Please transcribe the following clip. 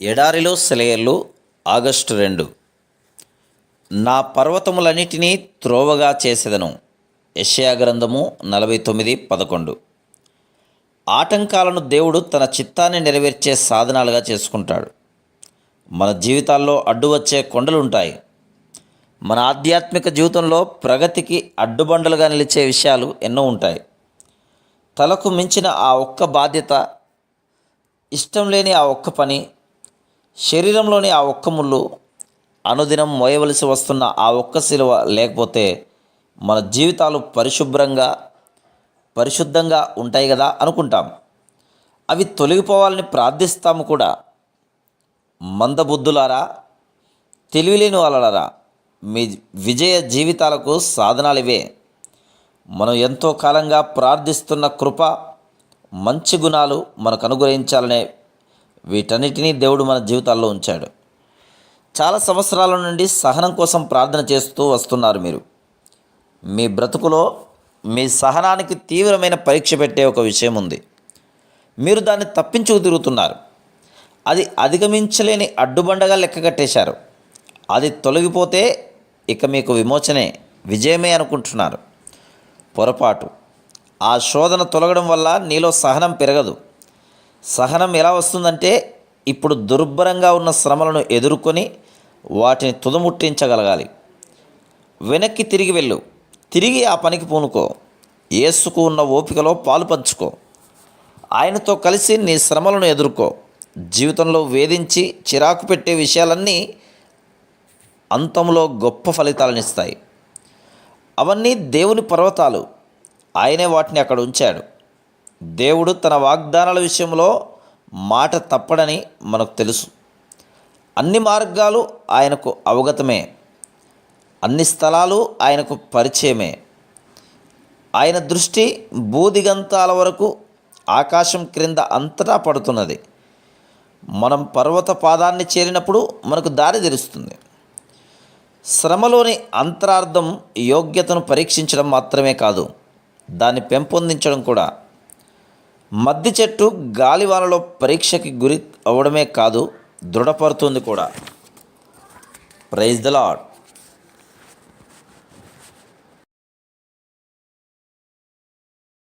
ఎడారిలో సెలయర్లు ఆగస్టు రెండు. నా పర్వతములన్నిటినీ త్రోవగా చేసేదను. యెషయా గ్రంథము నలభై తొమ్మిది పదకొండు. ఆటంకాలను దేవుడు తన చిత్తాన్ని నెరవేర్చే సాధనాలుగా చేసుకుంటాడు. మన జీవితాల్లో అడ్డు వచ్చే కొండలు ఉంటాయి మన ఆధ్యాత్మిక జీవితంలో ప్రగతికి అడ్డుబండలుగా నిలిచే విషయాలు ఎన్నో ఉంటాయి. తలకు మించిన ఆ ఒక్క బాధ్యత ఇష్టం లేని ఆ ఒక్క పని శరీరంలోని ఆ ఒక్క ముళ్ళు అనుదినం మోయవలసి వస్తున్న ఆ ఒక్క శిలువ లేకపోతే మన జీవితాలు పరిశుభ్రంగా పరిశుద్ధంగా ఉంటాయి కదా అనుకుంటాం. అవి తొలగిపోవాలని ప్రార్థిస్తాము కూడా. మందబుద్ధులారా తెలివిలేని వాళ్ళారా మీ విజయ జీవితాలకు సాధనాలు ఇవే మనం ఎంతో కాలంగా ప్రార్థిస్తున్న కృప మంచి గుణాలు మనకు అనుగ్రహించాలనే వీటన్నిటినీ దేవుడు మన జీవితాల్లో ఉంచాడు. చాలా సంవత్సరాల నుండి సహనం కోసం ప్రార్థన చేస్తూ వస్తున్నారు మీరు. మీ బ్రతుకులో మీ సహనానికి తీవ్రమైన పరీక్ష పెట్టే ఒక విషయం ఉంది. మీరు దాన్ని తప్పించుకు తిరుగుతున్నారు అది అధిగమించలేని అడ్డుబండగా లెక్క కట్టేశారు. అది తొలగిపోతే ఇక మీకు విమోచనే విజయమే అనుకుంటున్నారు. పొరపాటు. ఆ శోధన తొలగడం వల్ల నీలో సహనం పెరగదు. సహనం ఎలా వస్తుందంటే ఇప్పుడు దుర్భరంగా ఉన్న శ్రమలను ఎదుర్కొని వాటిని తుదముట్టించగలగాలి. వెనక్కి తిరిగి వెళ్ళు. తిరిగి ఆ పనికి పూనుకో. ఏసుకు ఉన్న ఓపికలో పాలు పంచుకో. ఆయనతో కలిసి నీ శ్రమలను ఎదుర్కో. జీవితంలో వేధించి చిరాకు పెట్టే విషయాలన్నీ అంతంలో గొప్ప ఫలితాలనిస్తాయి అవన్నీ దేవుని పర్వతాలు. ఆయనే వాటిని అక్కడ ఉంచాడు. దేవుడు తన వాగ్దానాల విషయంలో మాట తప్పడని మనకు తెలుసు. అన్ని మార్గాలు ఆయనకు అవగతమే. అన్ని స్థలాలు ఆయనకు పరిచయమే. ఆయన దృష్టి బూదిగంతాల వరకు ఆకాశం క్రింద అంతటా పడుతున్నది. మనం పర్వత పాదాన్ని చేరినప్పుడు మనకు దారి తెరుస్తుంది శ్రమలోని అంతరార్థం యోగ్యతను పరీక్షించడం మాత్రమే కాదు దాన్ని పెంపొందించడం కూడా. మద్ది చెట్టు గాలివానలో పరీక్షకి గురి అవ్వడమే కాదు దృఢపడుతుంది కూడా. Praise the lord